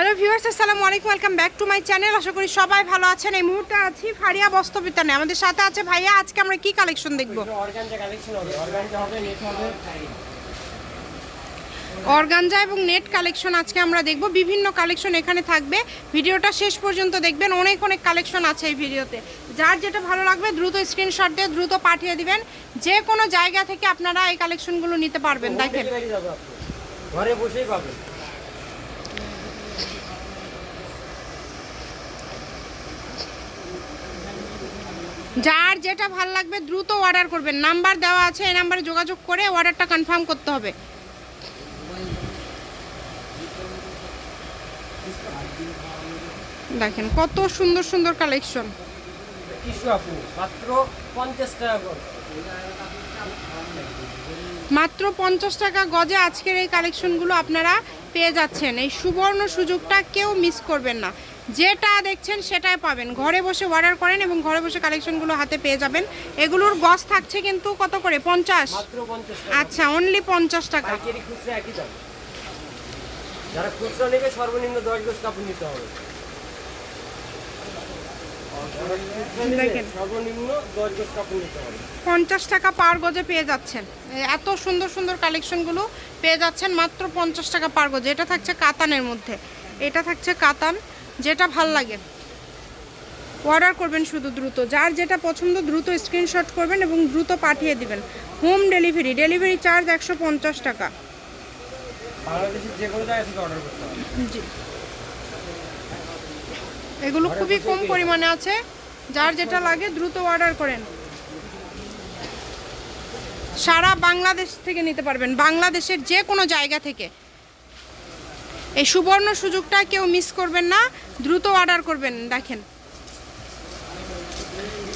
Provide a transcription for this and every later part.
Hello viewers, আসসালামু আলাইকুম, welcome back to my channel. আশা করি সবাই ভালো আছেন। এই মুহূর্তে আছি ফারিয়া বস্ত্রবিতানে আমাদের সাথে আছে ভাইয়া, আজকে আমরা কি কালেকশন দেখব? অর্গানজা এবং নেট কালেকশন আজকে আমরা দেখব। বিভিন্ন কালেকশন এখানে থাকবে। ভিডিওটা শেষ পর্যন্ত দেখবেন। অনেক অনেক কালেকশন আছে এই ভিডিওতে। যার যেটা ভালো লাগবে, দ্রুত স্ক্রিনশট দিয়ে দ্রুত পাঠিয়ে দিবেন। যে কোনো জায়গা থেকে আপনারা এই কালেকশনগুলো নিতে পারবেন। দেখেন। ঘরে বসেই পাবেন। যার যেটা ভালো লাগবে দ্রুত অর্ডার করবেন। নাম্বার দেওয়া আছে এই নাম্বারে যোগাযোগ করে অর্ডারটা কনফার্ম করতে হবে। দেখেন কত সুন্দর সুন্দর কালেকশন মাত্র টাকা মাত্র পঞ্চাশ টাকা গজে আজকের এই কালেকশনগুলো আপনারা পেয়ে যাচ্ছেন। এই সুবর্ণ সুযোগটা কেউ মিস করবেন না। যেটা দেখছেন সেটাই পাবেন। ঘরে বসে অর্ডার করেন এবং ঘরে বসে কালেকশনগুলো হাতে পেয়ে যাবেন। এগুলোর গজ থাকছে কিন্তু কত করে? পঞ্চাশ? আচ্ছা অনলি পঞ্চাশ টাকা। যারা খুচরা নেবে। সর্বনিম্ন দশ গজ কাপড় নিতে হবে। পঞ্চাশ টাকা পার গজে পেয়ে যাচ্ছেন। এত সুন্দর সুন্দর কালেকশনগুলো পেয়ে যাচ্ছেন মাত্র পঞ্চাশ টাকা পার গজে। এটা থাকছে কাতানের মধ্যে। এটা থাকছে কাতান। যেটা ভালো লাগে। অর্ডার করবেন শুধু দ্রুত। যার যেটা পছন্দ দ্রুত স্ক্রিনশট করবেন এবং দ্রুত পাঠিয়ে দিবেন। হোম ডেলিভারি ডেলিভারি চার্জ একশো পঞ্চাশ টাকা। জি। এগুলো খুবই কম পরিমাণে আছে। যার যেটা লাগে দ্রুত অর্ডার করেন। সারা বাংলাদেশ থেকে নিতে পারবেন। বাংলাদেশের যে কোনো জায়গা থেকে। এই সুবর্ণ সুযোগটা কেউ মিস করবেন না দ্রুত অর্ডার করবেন দেখেন।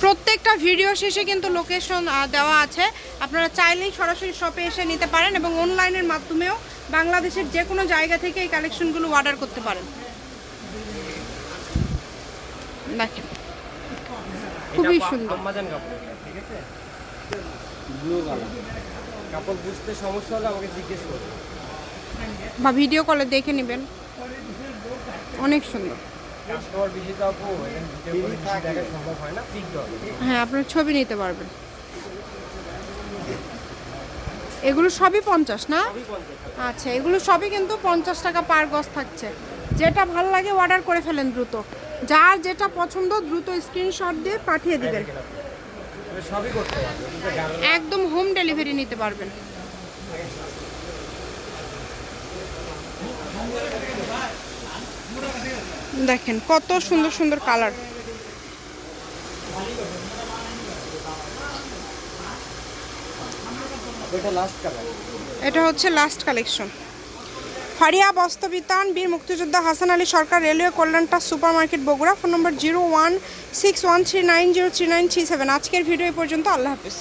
প্রত্যেকটা ভিডিও শেষে কিন্তু লোকেশন দেওয়া আছে। আপনারা চাইলেই সরাসরি শপে এসে নিতে পারেন এবং অনলাইনের মাধ্যমেও বাংলাদেশের যে কোনো জায়গা থেকে এই কালেকশনগুলো অর্ডার করতে পারেন। দেখেন খুবই সুন্দর। কাপড়। ঠিক আছে? ব্লু কালার কাপড় বুঝতে সমস্যা হলে আমাকে জিজ্ঞেস করুন বা ভিডিও কলে দেখে নেবেন। অনেক সুন্দর। হয়, আপনার ছবি নিতে পারবেন। এগুলো সবই পঞ্চাশ, না? আচ্ছা এগুলো সবই কিন্তু পঞ্চাশ টাকা পার গজ থাকছে। যেটা ভালো লাগে অর্ডার করে ফেলেন দ্রুত। যার যেটা পছন্দ, দ্রুত স্ক্রিনশট দিয়ে পাঠিয়ে দিবেন। একদম হোম ডেলিভারি নিতে পারবেন। দেখেন কত সুন্দর সুন্দর কালার। এটা হচ্ছে লাস্ট কালেকশন ফারিয়া বস্তবিতান বীর মুক্তিযোদ্ধা Hasan Ali Sarkar railway কল্যাণটা super market Bogura. Phone number zero one six one three nine zero three nine three seven. আজকের ভিডিও পর্যন্ত। আল্লাহ হাফিজ।